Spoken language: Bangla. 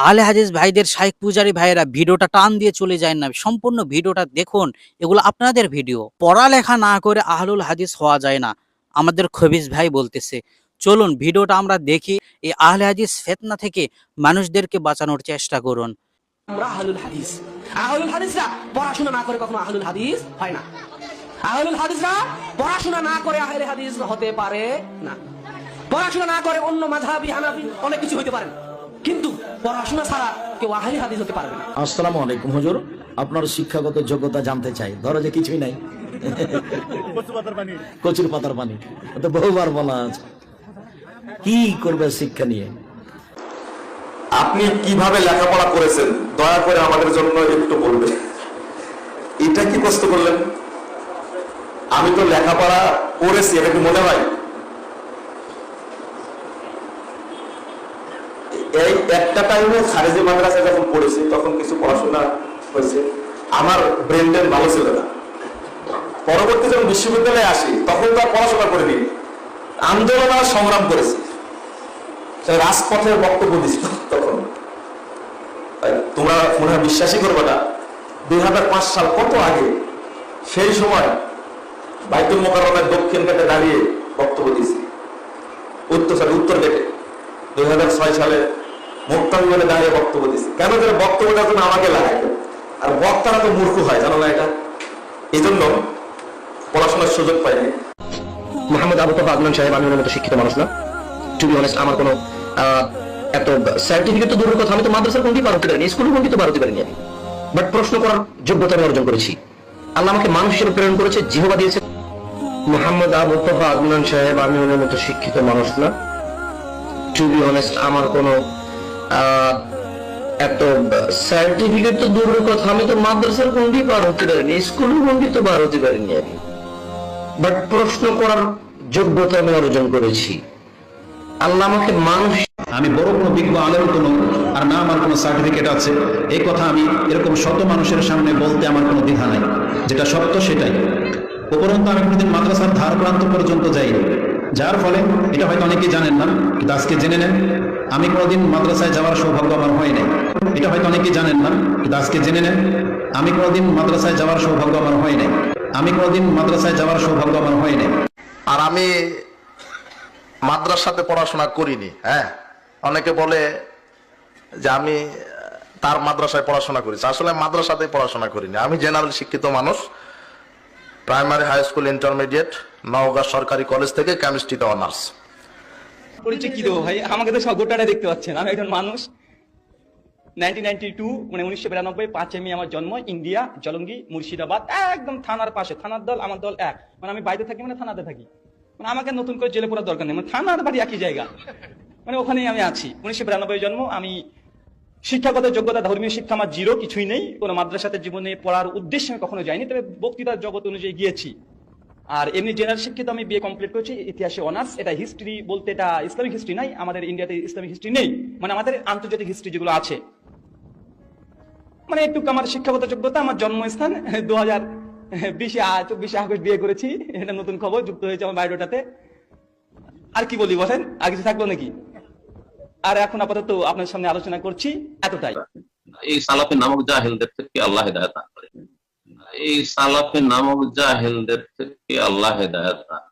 আহলে হাদিস ভাইদের শাইখ পূজারি ভাইয়েরা ভিডিওটা টান দিয়ে চলে যায় না। সম্পূর্ণ ভিডিওটা দেখুন, এগুলো আপনাদের ভিডিও। পড়ালেখা না করে আহলুল হাদিস হওয়া যায় না, আমাদের খবিজ ভাই বলতেছে। চলুন, ভিডিওটা আমরা দেখি, এই আহলে হাদিস ফেতনা থেকে মানুষদেরকে বাঁচানোর চেষ্টা করুন। পড়াশোনা না করে অন্য মাযহাবি হানাফি অনেক কিছু হতে পারে কিন্তু পড়াশোনা ছাড়া কেউ আহলে হাদিস হতে পারবে না। আসসালামু আলাইকুম হুজুর। আপনার শিক্ষাগত যোগ্যতা জানতে চাই। ধরো যে কিছুই নাই। কচুর পাতার পানি। তো বহুবার বলা আছে। কি করবে শিক্ষা নিয়ে? আপনি কীভাবে লেখাপড়া করেছেন? দয়া করে আমাদের জন্য একটু বলবেন। এটা কি প্রশ্ন করলেন? আমি তো লেখাপড়া করেছি এটা কি মনে হয়? এই একটা টাইমে খারেজি মাদ্রাসা যখন পড়েছি, তখন কিছু পড়াশোনা হয়েছে। আমার ব্রেন টেন ভালো ছিল না। পরবর্তী যখন বিশ্ববিদ্যালয়ে আসি, তখন তো পড়াশোনা দিই আন্দোলন আর সংগ্রাম করেছি। রাজপথের বক্তব্য দিছিল তখন। তোমরা মনে হয় বিশ্বাসই করবে না। দুই হাজার পাঁচ সাল কত আগে, সেই সময় বাইতুল মোকারমের দক্ষিণ গেটে দাঁড়িয়ে বক্তব্য দিয়েছি। উত্তর সালে উত্তর গেটে। দুই হাজার ছয় সালে মুক্তাঙ্গনে দাঁড়িয়ে বক্তব্য দিয়েছি। কেন যেন বক্তব্যটা জন্য আমাকে লাগাই আর বক্তারা তো মূর্খ হয়, জানো না এটা? এই জন্য পড়াশোনার সুযোগ পাইনি। মোহাম্মদ আবু তফা আদনান সাহেব আমি মতো শিক্ষিত মানুষ না। টু বি অনেস্ট আমার কোনো এত সার্টিফিকেট তো দূরের কথা, আমি তো মাদ্রাসার কোনটি পার হতে পারিনি, স্কুলের কোনটি তো পার হতে পারিনি আমি। বাট প্রশ্ন করার যোগ্যতা আমি অর্জন করেছি। আল্লাহ আমাকে মানুষ হিসেবে প্রেরণ করেছে, জিহবা দিয়েছে। মোহাম্মদ আবু তফা আদনান সাহেব আমি মতো শিক্ষিত মানুষ না। টু বি অনেস্ট আমার কোনো এত সার্টিফিকেট তো দূরের কথা। আমি তো মাদ্রাসার কোনটি পার হতে পারিনি স্কুলের কোনটি তো পার হতে পারিনি আমি। বাট প্রশ্ন করার যোগ্যতা আমি অর্জন করেছি। আল্লাহ আমাকে মানুষ আমি বড় কোনো বিজ্ঞ আলেম কোনো, আর না আমার কোনো সার্টিফিকেট আছে। এই কথা আমি এরকম শত মানুষের সামনে বলতে আমার কোনো দ্বিধা নাই। যেটা সত্য সেটাই। উপরন্ত আমি কোনোদিন মাদ্রাসার ধার প্রান্ত পর্যন্ত যাইনি। যার ফলে, এটা হয়তো অনেকেই জানেন না, কিন্তু আজকে জেনে নেন, আমি কোনোদিন মাদ্রাসায় যাওয়ার সৌভাগ্য আমার হয় নাই। এটা হয়তো অনেকেই জানেন না, কিন্তু আজকে জেনে নেন, আমি কোনোদিন মাদ্রাসায় যাওয়ার সৌভাগ্য আমার হয় নাই। আমি কোনোদিন মাদ্রাসায় যাওয়ার সৌভাগ্য আমার হয় নাই। আর আমি মাদ্রাসাতে পড়াশোনা করিনি হ্যাঁ? অনেকে বলে যে আমি তার মাদ্রাসায় পড়াশোনা করেছি। আসলে মাদ্রাসাতে পড়াশোনা করিনি। আমি জেনারেল শিক্ষিত মানুষ primary high school intermediate Naogaon সরকারি কলেজ থেকে কেমিস্ট্রিতে অনার্স পরিচয় কি দেবো ভাই? আমাকে তো সব গোটাটা দেখতে পাচ্ছেন। আমি একজন মানুষ। নাইনটিন নাইনটি টু মানে উনিশশো বিরানব্বই পাঁচে মে আমার জন্ম, ইন্ডিয়া, জলঙ্গি, মুর্শিদাবাদ, একদম থানার পাশে। থানার দল, আমার দল এক। মানে আমি বাইরে থাকি মানে থানাতে থাকি। মানে আমাকে নতুন করে জেলে পড়ার দরকার নেই। মানে থানার বাড়ি একই জায়গা। মানে ওখানেই আমি আছি। উনিশশো বিরানব্বই জন্ম, আমি শিক্ষাগত যোগ্যতা, ধর্মীয় শিক্ষা আমার জিরো কিছুই নেই। কোনো মাদ্রাসাতে জীবনে পড়ার উদ্দেশ্যে আমি কখনো যাইনি, তবে বক্তৃতার জগৎ অনুযায়ী গিয়েছি। আর এমনি জেনারেল শিক্ষিত আমি বিয়ে কমপ্লিট করেছি, ইতিহাসে অনার্স এটা হিস্ট্রি বলতে এটা ইসলামিক হিস্ট্রি নাই, আমাদের ইন্ডিয়াতে ইসলামিক হিস্ট্রি নেই মানে আমাদের আন্তর্জাতিক হিস্ট্রি যেগুলো আছে। মানে একটু আমার শিক্ষাগত যোগ্যতা, আমার জন্মস্থান দু হাজার বিশে চব্বিশে আগস্ট বিয়ে করেছি, এটা নতুন খবর, যুক্ত হয়েছে আমার বায়োডাটাতে। আর কি বলি বলেন, আর কিছু থাকল নাকি? আর এখন আপাতত আপনার সামনে আলোচনা করছি, এতটাই। এই সালাফে নামক জাহেলদের থেকে আল্লাহ হেদায়ত এই সালাফে নামক জাহেলদের থেকে আল্লাহ হেদায়ত দান